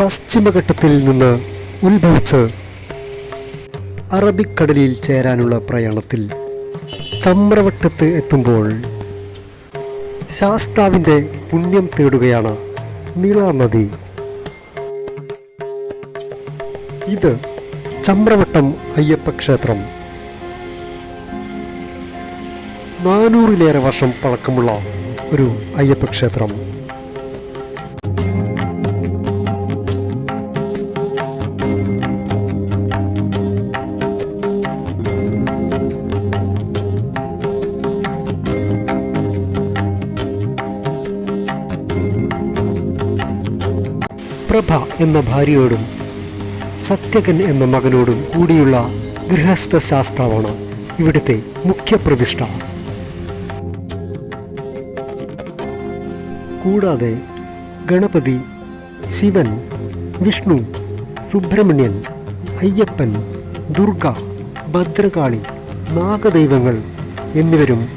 പശ്ചിമഘട്ടത്തിൽ നിന്ന് ഉത്ഭവിച്ച് അറബിക്കടലിൽ ചേരാനുള്ള പ്രയാണത്തിൽ ചമ്രവട്ടത്ത് എത്തുമ്പോൾ ശാസ്താവിന്റെ പുണ്യം തേടുകയാണ് നീളാനദി ഇത് ചമ്രവട്ടം അയ്യപ്പ ക്ഷേത്രം. നാനൂറിലേറെ വർഷം പഴക്കമുള്ള ഒരു അയ്യപ്പ ക്ഷേത്രം. പ്രഭ എന്ന ഭാര്യയോടും സത്യകൻ എന്ന മകനോടും കൂടിയുള്ള ഗൃഹസ്ഥ ശാസ്താവാണ് ഇവിടുത്തെ മുഖ്യ പ്രതിഷ്ഠ. കൂടാതെ ഗണപതി ശിവൻ വിഷ്ണു സുബ്രഹ്മണ്യൻ അയ്യപ്പൻ ദുർഗ ഭദ്രകാളി നാഗദൈവങ്ങൾ എന്നിവരും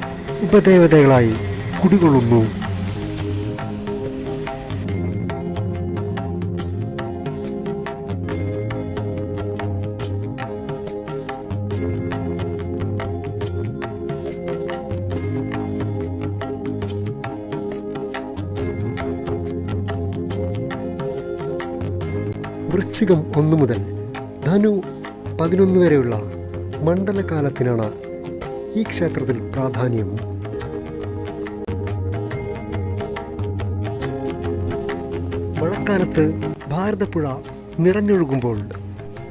ഉപദേവതകളായി കുടികൊള്ളുന്നു. വൃശ്ചികം ഒന്നു മുതൽ ധനു പതിനൊന്ന് വരെയുള്ള മണ്ഡലകാലത്തിനാണ് ഈ ക്ഷേത്രത്തിൽ പ്രാധാന്യം. മഴക്കാലത്ത് ഭാരതപ്പുഴ നിറഞ്ഞൊഴുകുമ്പോൾ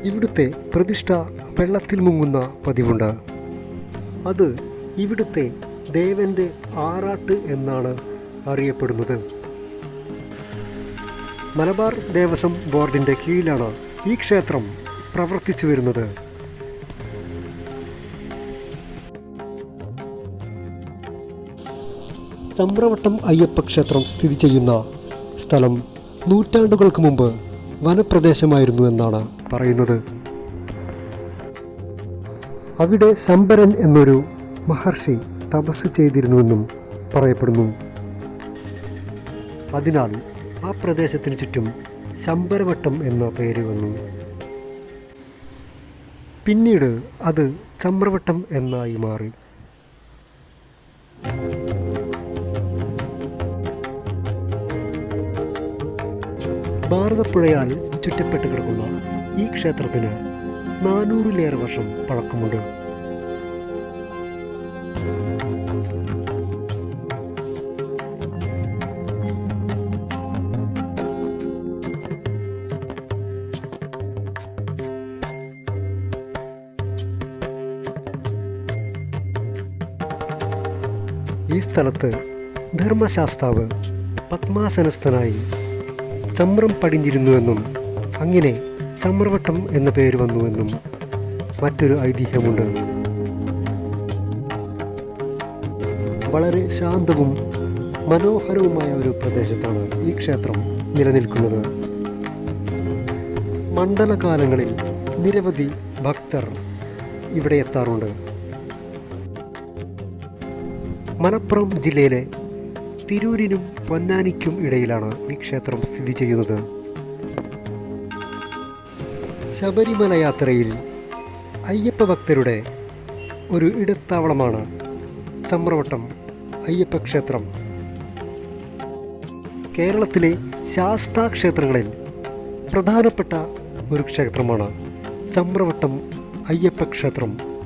ഇവിടുത്തെ പ്രതിഷ്ഠ വെള്ളത്തിൽ മുങ്ങുന്ന പതിവുണ്ട്. അത് ഇവിടുത്തെ ദേവന്റെ ആറാട്ട് എന്നാണ് അറിയപ്പെടുന്നത്. മലബാർ ദേവസ്വം ബോർഡിന്റെ കീഴിലാണ് ഈ ക്ഷേത്രം പ്രവർത്തിച്ചു വരുന്നത്. ചമ്രവട്ടം അയ്യപ്പ ക്ഷേത്രം സ്ഥിതി ചെയ്യുന്ന സ്ഥലം നൂറ്റാണ്ടുകൾക്ക് മുമ്പ് വനപ്രദേശമായിരുന്നു എന്നാണ് പറയുന്നത്. അവിടെ ശമ്പരൻ എന്നൊരു മഹർഷി തപസ് ചെയ്തിരുന്നുവെന്നും പറയപ്പെടുന്നു. അതിനാൽ ആ പ്രദേശത്തിന് ചുറ്റും ശമ്പരവട്ടം എന്ന പേര് വന്നു. പിന്നീട് അത് ചമ്രവട്ടം എന്നായി മാറി. ഭാരതപ്പുഴയാൽ ചുറ്റപ്പെട്ട് കിടക്കുന്ന ഈ ക്ഷേത്രത്തിന് നാനൂറിലേറെ വർഷം പഴക്കമുണ്ട്. ഈ സ്ഥലത്ത് ധർമ്മശാസ്താവ് പത്മാസനസ്ഥനായി ചമ്രം പടിഞ്ഞിരുന്നുവെന്നും അങ്ങനെ ചമ്രവട്ടം എന്ന പേര് വന്നുവെന്നും മറ്റൊരു ഐതിഹ്യമുണ്ട്. വളരെ ശാന്തവും മനോഹരവുമായ ഒരു പ്രദേശത്താണ് ഈ ക്ഷേത്രം നിലനിൽക്കുന്നത്. മണ്ഡലകാലങ്ങളിൽ നിരവധി ഭക്തർ ഇവിടെ എത്താറുണ്ട്. മലപ്പുറം ജില്ലയിലെ തിരൂരിനും പൊന്നാനിക്കും ഇടയിലാണ് ഈ ക്ഷേത്രം സ്ഥിതി ചെയ്യുന്നത്. ശബരിമല യാത്രയിൽ അയ്യപ്പ ഭക്തരുടെ ഒരു ഇടത്താവളമാണ് ചമ്രവട്ടം അയ്യപ്പ ക്ഷേത്രം. കേരളത്തിലെ ശാസ്താ ക്ഷേത്രങ്ങളിൽ പ്രധാനപ്പെട്ട ഒരു ക്ഷേത്രമാണ് ചമ്രവട്ടം അയ്യപ്പ ക്ഷേത്രം.